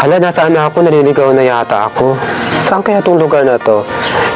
Hala, nasaan na ako? Naliligaw na yata ako. Saan kaya tong lugar na to?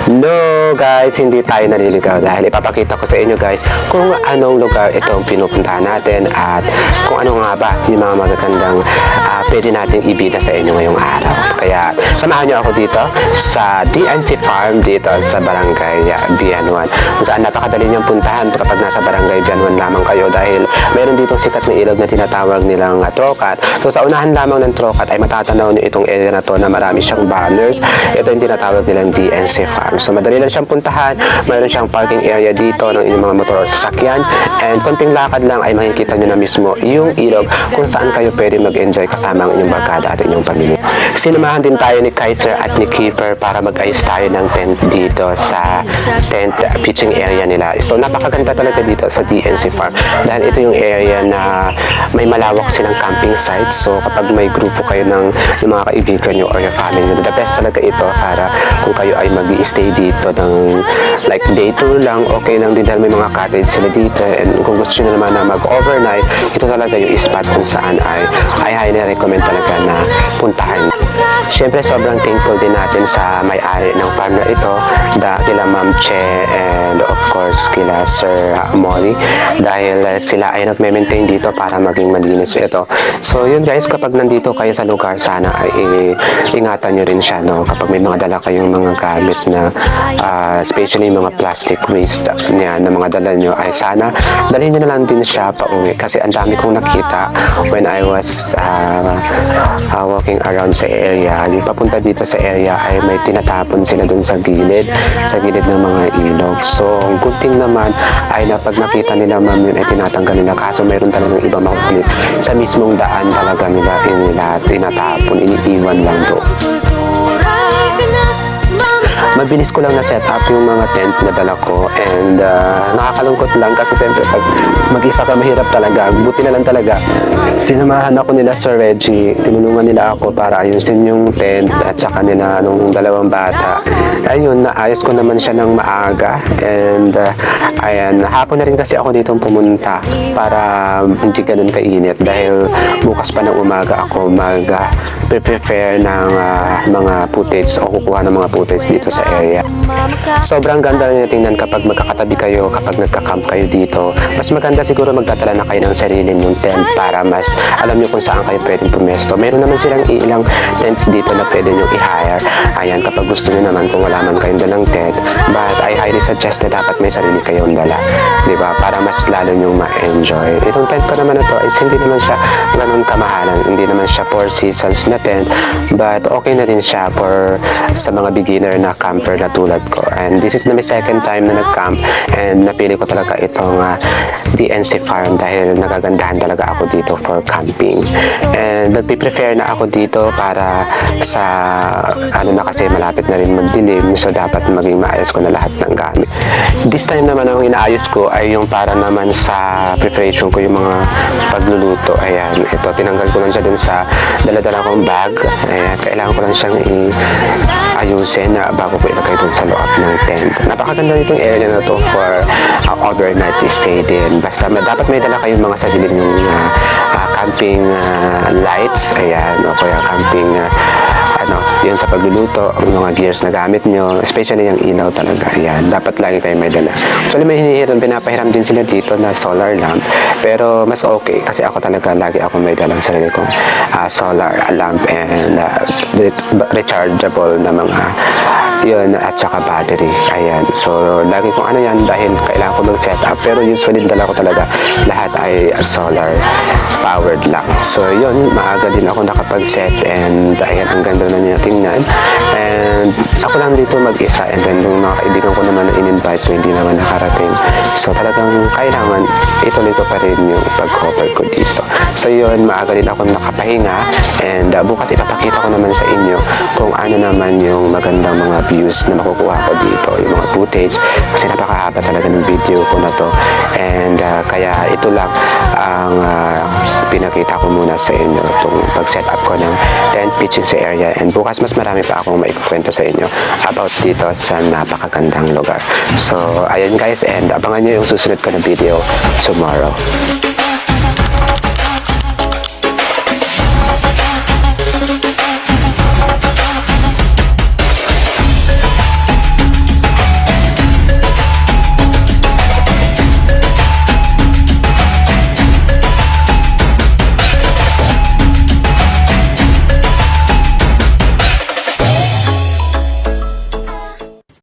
No, guys, hindi tayo naliligaw dahil ipapakita ko sa inyo, guys, kung anong lugar itong pinupuntahan natin at kung ano nga ba yung mga magagandang ah, pwede natin ibida sa inyo ngayong araw. Kaya, samahan niyo ako dito sa DNC Farm dito sa Barangay ah, Bianuan. Kung saan napakadali niyang puntahan kapag nasa Barangay Bianuan lamang kayo dahil mayroon ditong sikat na ilog na tinatawag nilang uh, Trocat. So sa unahan lamang ng Trocat ay matatanaw niyo itong area na to na marami siyang banners. Ito yung tinatawag nilang DNC Farm. So madali lang siyang puntahan. Mayroon siyang parking area dito ng inyong mga motor at sasakyan. And konting lakad lang ay makikita niyo na mismo yung ilog kung saan kayo pwede mag-enjoy kasama ang inyong barkada at inyong pamilya. Sinamahan din tayo ni Kaiser at ni Keeper para mag-ayos tayo ng tent dito sa tent pitching area nila. So napakaganda talaga dito sa DNC Farm dahil ito yung area na may malawak silang camping site. So kapag may grupo kayo ng, ng mga kaibigan nyo or your family, the best talaga ito para kung kayo ay mag stay dito ng like day tour lang, okay lang din dahil may mga cottage sila dito and kung gusto nyo naman na mag-overnight, ito talaga yung spot kung saan ay I highly recommend talaga na puntahan. Siyempre, sobrang thankful din natin sa may-ari ng farm na ito, da, kila Ma'am Che and of course kila Sir Molly dahil eh, sila ay nagme-maintain dito para maging malinis ito. So yun guys, kapag nandito kayo sa lugar, sana ay i- ingatan nyo rin siya no? kapag may mga dala kayong mga gamit na ah, especially mga plastic waste niya na mga dala nyo. Ay sana dalhin nyo na lang din siya pa uwi kasi ang dami kong nakita when I was ah, ah, walking around sa area. Yung papunta dito sa area ay may tinatapon sila dun sa gilid sa gilid ng mga ilog. So ang good thing naman ay na pag nakita nila ma'am yun ay tinatanggal nila. Kaso mayroon talagang iba makukulit sa mismong daan talaga nila nila tinatapon iniiwan lang doon mabilis ko lang na set up yung mga tent na dala ko and uh, nakakalungkot lang kasi siyempre pag mag-isa ka mahirap talaga. Buti na lang talaga. Sinamahan ako nila Sir Reggie. Tinulungan nila ako para ayusin yung tent at saka nila nung dalawang bata. Ayun naayos ko naman siya ng maaga and uh, ayan hapon na rin kasi ako dito pumunta para hindi ganun kainit dahil bukas pa ng umaga ako mag uh, prepare ng uh, mga footage o kukuha ng mga footage dito sa area. Sobrang ganda rin tingnan kapag magkakatabi kayo, kapag nagka-camp kayo dito. Mas maganda siguro magdadala na kayo ng sarili yung tent para mas alam nyo kung saan kayo pwedeng pumesto. Meron naman silang ilang tents dito na pwede nyo i-hire. Ayan, kapag gusto nyo naman kung wala man kayong dalang tent. But I highly suggest na dapat may sarili kayong dala. Di ba? Para mas lalo nyo ma-enjoy. Itong tent ko naman na to is hindi naman siya ganun kamahalan. Hindi naman siya four seasons na tent. But okay na din siya for sa mga beginner na camper na tulad ko. And this is na my second time na nag-camp and napili ko talaga itong uh, DNC Farm dahil nagagandahan talaga ako dito for camping. And nagpi-prefer na ako dito para sa ano na kasi malapit na rin magdilim so dapat maging maayos ko na lahat ng gamit. This time naman ang inaayos ko ay yung para naman sa preparation ko yung mga pagluluto. Ayan, ito tinanggal ko lang siya dun sa daladala kong bag. Ayan, kailangan ko lang siyang i-ayusin na bago ko ilagay dun sa loob ng tent. Napakaganda nitong area na to for uh, overnight stay din. Basta dapat may dala kayong mga sarili yung uh, uh, camping uh, lights. Ayan, o kaya camping uh, ano, yun sa pagluluto, ang mga gears na gamit nyo, especially yung ilaw talaga. Yan, dapat lagi kayo may dala. Actually, may hinihiram, pinapahiram din sila dito na solar lamp. Pero mas okay kasi ako talaga lagi ako may dalang sarili kong ah, solar lamp and re- rechargeable na mga yun at saka battery. Ayan. So lagi kong ano yan dahil kailangan ko mag set up. Pero usually dala ko talaga lahat ay solar powered lang. So yun maaga din ako nakapag set and ayan ang ganda na niya tingnan. And ako lang dito mag-isa and then yung mga kaibigan ko naman na in-invite ko hindi naman nakarating. So talagang kailangan ituloy ko pa rin yung pag-cover ko dito. So yun maaga din ako nakapahinga and uh, bukas ipapakita ko naman sa inyo kung ano naman yung magandang mga views na makukuha ko dito, yung mga footage. Kasi napakahaba talaga ng video ko na to. And uh, kaya ito lang ang uh, pinakita ko muna sa inyo itong pag-set up ko ng tent pitching sa area. And bukas mas marami pa akong maikwento sa inyo about dito sa napakagandang lugar. So ayun guys and abangan nyo yung susunod ko na video tomorrow